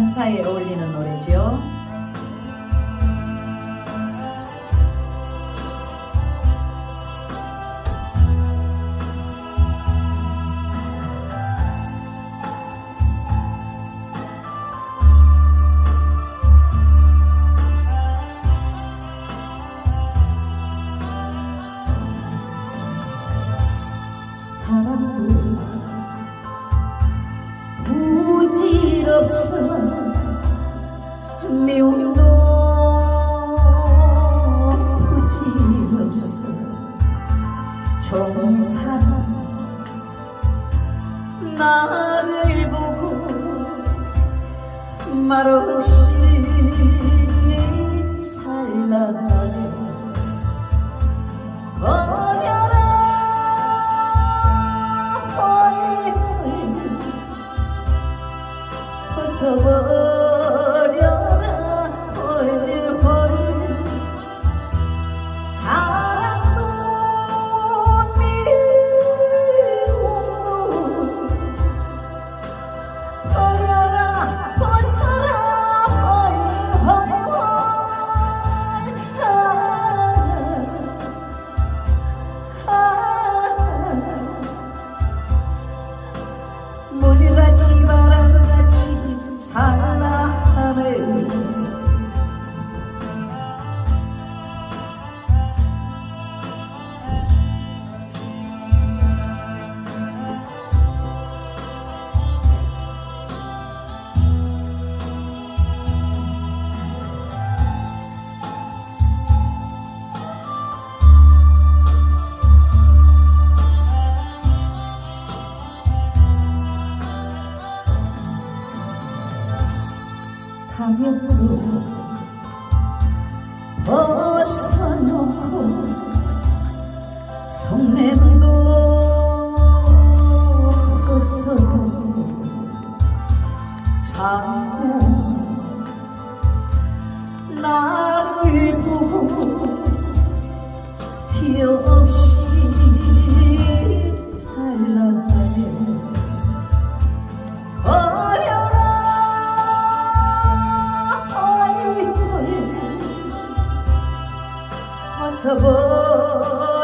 한사에 어울리는 노래죠. 종사람 나를 보고 말없이 가볍고 벗어놓고 성냄도 벗어 자꾸 나를 보고 서보